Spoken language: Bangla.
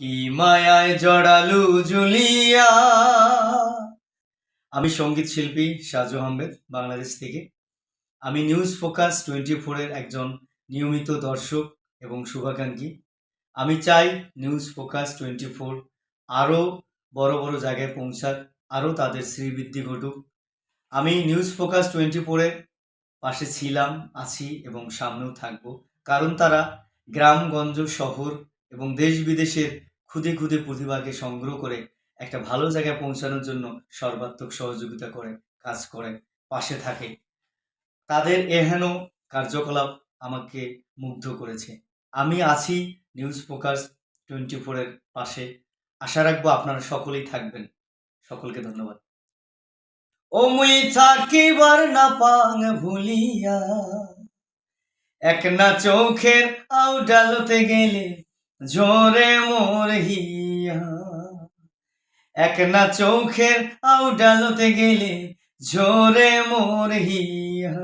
কি মায়ায় জড়ালু জুলিয়া? আমি সংগীত শিল্পী সাজু আহমেদ, বাংলাদেশ থেকে। আমি নিউজ ফোকাস টোয়েন্টি ফোরের একজন নিয়মিত দর্শক এবং শুভাকাঙ্ক্ষী। আমি চাই নিউজ ফোকাস টোয়েন্টি ফোর আরও বড় বড় জায়গায় পৌঁছাক আরও তাদের শ্রীবৃদ্ধি ঘটুক। আমি নিউজ ফোকাস টোয়েন্টি ফোরের পাশে ছিলাম, আছি এবং সামনেও থাকব। কারণ তারা গ্রামগঞ্জ শহর এবং দেশ বিদেশের খুদে খুদে প্রতিভাকে সংগ্রহ করে একটা ভালো জায়গায় পৌঁছানোর জন্য সর্বাত্মক সহযোগিতা করে, কাজ করে, পাশে থাকে। তাদের এহেন কার্যকলাপ আমাকে মুগ্ধ করেছে। আমি আছি নিউজ ফোকাস টোয়েন্টি ফোরের পাশে। আশা রাখব আপনারা সকলেই থাকবেন। সকলকে ধন্যবাদ। ও থাকিবার না পাং ভুলিয়া, এক না চোখের আউ ডালতে গেলে ঝোরে মোর হিয়া এক না চোখের আউডালতে গেলে জোরে মোর হিয়া